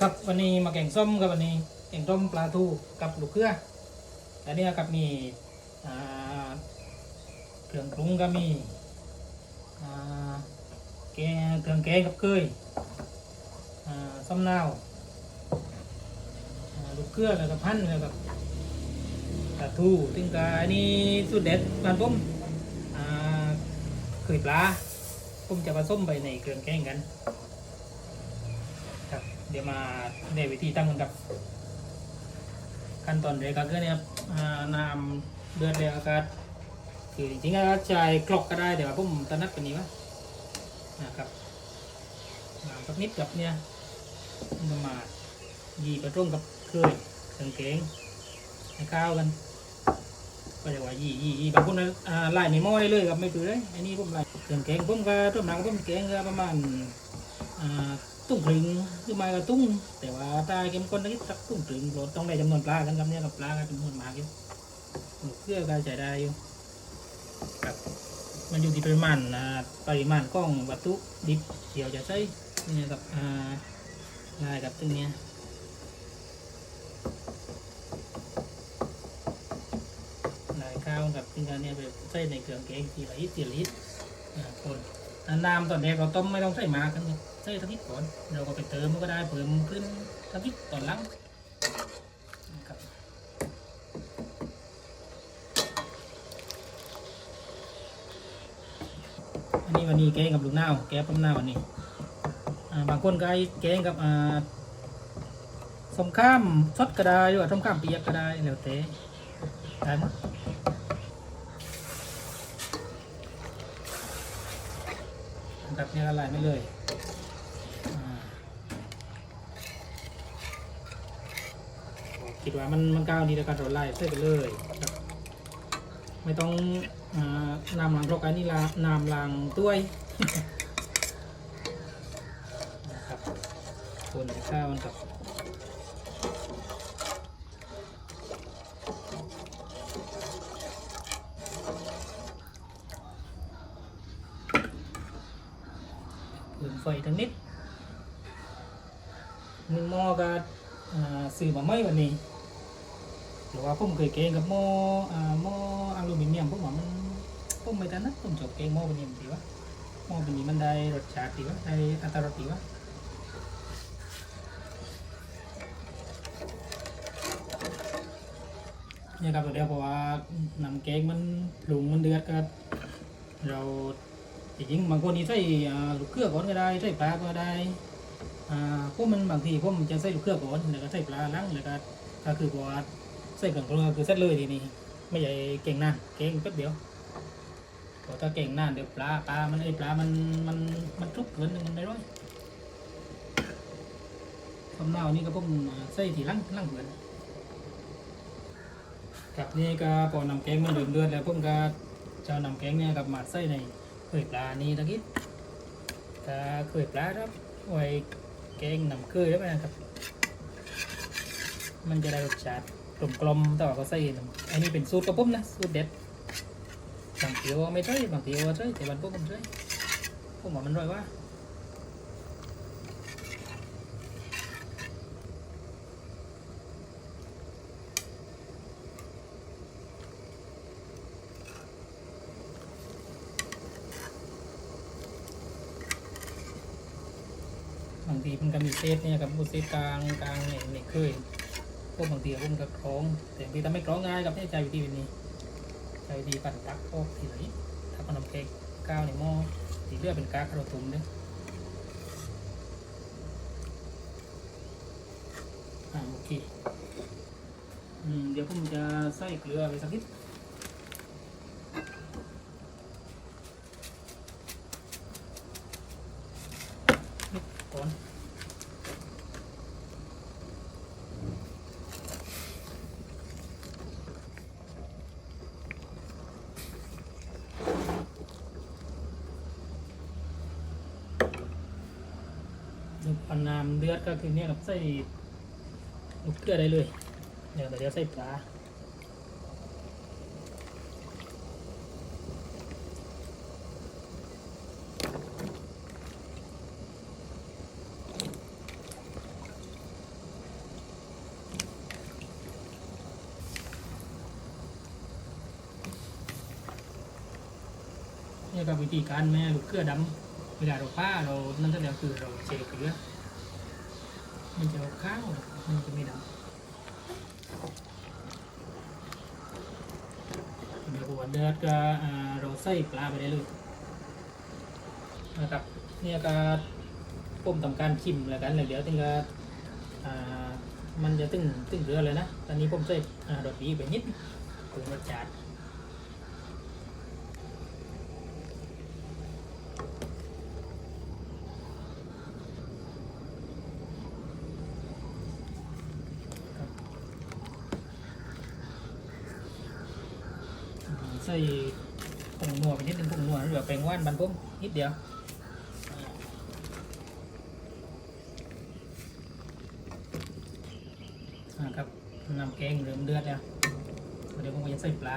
ครับวันนี้มาแกงส้มครับวันนี้แกงส้มปลาทูกับลูกเกลืออันนี้ครับมีเครื่องปรุงก็มีแกงเครื่องแกงกับเกยอ่าส้มนาวลูกเกลือแล้วก็พันแล้วก็ปลาทูถึงกับอันนี้สุดเด็ดบ้านผมเคยปลาผมจะผสมไปในเครื่องแกงกัน ดี๋ยวมาในวิธีตั้งกันครับ ขั้นตอนแรกก็คือเนี่ยน้ำเดือดเลยอากาศคือจริงๆก็ใช้กรอกก็ได้แต่ว่าผมถนัดกว่านี้วะนะครับน้ำสักนิดกับเนี่ยประมาณยีประต้มกับเคยเครื่องแกงให้ข้าวกันก็เรียกว่ายียียีบางคนอ่าไล่ในหม้อได้เลยครับไม่เปื่อยอันนี้ผมไล่เครื่องแกงผมก็ต้มน้ำผมแกงก็ประมาณอ่า ตุ้งถึงคือมากับตุ้ง แต่ว่าตาเกมก้นนิดสักตุ้งถึงราต้องได้จำนวนปลากันครับเนี่ยกับปลาก็จำนวนมากอยู่เพื่อการใช้ได้อยู่ครับมันอยู่ที่ปริมาณอ่าปริมาณกล้องวัตถุดิบเดี๋ยวจะใช้เนี่ยกับอ่าลายกับตรงเนี้ยลายข้าวกับตรงนี้เนี่ยไปใส่ในเครื่องแกงทีละนิดทีละนิดอ่าคน น้ำตอนนี้เราต้มไม่ต้องใส่มากันใส่ทักนิดก่อนเราก็ไปเติมมันก็ได้เพิ่มขึ้นทักนิดตอนหลังนะครับอันนี้วันนี้แกงกับลูกนาวแกงกับนาววันนี้บางคนก็ให้แกงกับส้มข้ามสดก็ได้หรือว่าส้มข้ามเปียกก็ได้แล้วแต่ได้หมด แบบนี้ละลายไม่เลยคิดว่ามันมันก้าวดีในการโดนไล่ใส่ไปเลยครับไม่ต้องอนำหลังเพระกานนี่ละนำหลังต้วยนะครับคนให้ข้าวมันกับ ไฟทั้งนิดหนึ่งหม้อก็อ่าซื้อมาไม่วันนี้หรือว่าผมเคยเกงกับหม้ออ่าหม้ออลูมิเนียมผมว่ามันผมไม่ถนัดผมชอบเกงหม้อเป็นยังดีวะหม้อเป็นนี้มันได้รสชาติดีวะได้อัตรรสดีวะเนี่ยครับเดี๋ยวเพราะว่าน้ำแกงมันปรุงมันเดือดก็เรา จริงบางคนนี่ใส่ลูกเกลือก่อนก็ได้ใส่ปลาก็ได้พวกมันบางทีพวกมันจะใส่ลูกเครือก่อนแล้วก็ใส่ปลาล้างแล้วก็ก็คือกว่าใส่เครื่องปรุงก็คือเสร็จเลยทีนี้ไม่ใช่เก่งนานเก่งแป๊บเดียวพราะถ้าเก่งนานเดี๋ยวปลาปลามันไอ้ปลามันมันมันทุกเกินมันไม่ร้อยคำนาวนี่ก็พวกใส่ทีหลังหลังเกินกับนี่ก็พอนำแกงมันเดือดเดือดแล้วพวกก็จะนำแกงเนี่ยกับมาใส่ใน เคยปลานี่ตะกี้ถ้าเคยปลาครับไว้แกงน้ำเคยได้ไหมครับ มันจะได้รสชาติกลมกลมๆแต่ว่าก็ใส่อันนี้เป็นสูตรกระปุ้มนะสูตรเด็ดบางทีว่าไม่ใช่บางทีว่าใช่แต่บางพวกผมใช่ผมว่ามันร่อยว่า ทีมันก็มีเศษเนี่ยกับมูเศษกลางกลางเนี่ยเนี่ยเคยพวกบางทีผมก็คล้อง แต่บางทีทำไม่คล้องง่ายกับเนี่ยใจวิธีแบบนี้ใจวิธีปั่นตักออกทีไหนถ้าขนมเค้กก้าวในหม้อสีเลือดเป็นกากระตุ้มเนี่ยอ่าโอเคอืมเดี๋ยวผมจะใส่เกลือไปสักนิด เน้ำเลือดก็คือเนี่ยครับใส่ลูกเกลือได้เลยเดี๋ยวแต่เดี๋ยวใส่ปลาเนี่ยก็วิธีการแม่ลูกเกลือดำเวลาเราผ้าเรานั่นก็เดียวคือเราเจเกลือ มันจะเอาข้าว มันจะไม่ดำเดี๋ยวหัวเดือดก็เราใส่ปลาไปได้เลยนะครับ เนี่ยก็ผมทำการชิมแล้วกันเลยเดี๋ยวถึงก็มันจะตึงตึงเรือเลยนะ ตอนนี้ผมใส่อ่ารสดีไปนิดปรุงรสจัดใส่ผงนัวไปนิดนึงผงนัวเหลือแป้งว่านบันพุ่มนิดเดียวนะครับน้ำแกงเริ่มเดือดแล้วเดี๋ยวผมจะใส่ปลา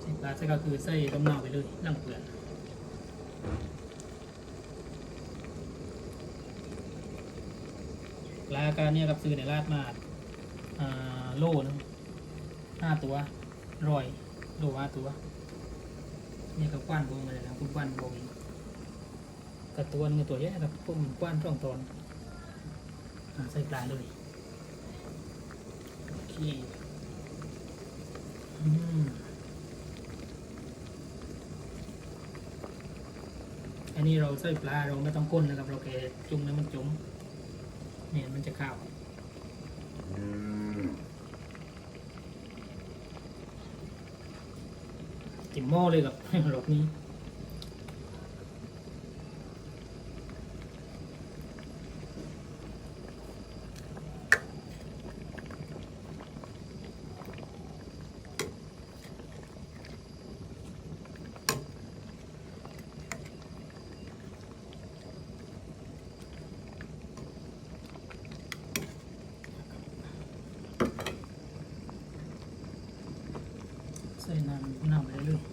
ใส่ปลาใส่ก็คือใส่ต้มเน่าไปเลยน้ำเกลือปลาการเนี่ยกับซื้อในราดมาอ่าโลนึงห้าตัว รอยโลห้าตัวนี่ก็กว้านวงเลยนะคุณกว้านวงกับตัวนึงตัวเยอะกับพุ่มกว้านช่องตอนใส่ปลาเลยโอเคอืมอันนี้เราใส่ปลาเราไม่ต้องก้นนะครับ เราแค่จุ่มแล้วมันจุ่มเนี่ยมันจะข้าว จิมโม่เลยกับ รอบนี้ใส่น้ำน้ำไปเรื่อยๆ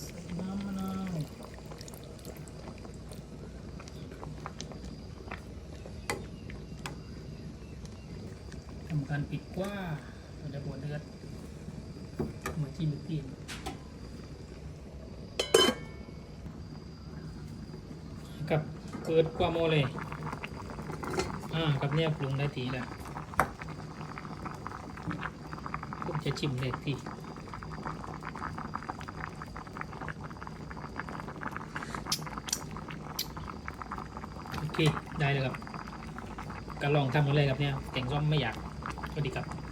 ใส่น้ำมะนาว ทำการปิดกว้าเราจะบวเดือดเหมือนจิ้มตีนกับเปิดกว่าโมเลย อ่ากับเนี่ยปรุงได้ทีแล้วผมจะชิมเลยทีโอเค ได้เลยครับก็ลองทำกันเลยครับเนี่ยแกงส้มไม่อยาก สวัสดีครับ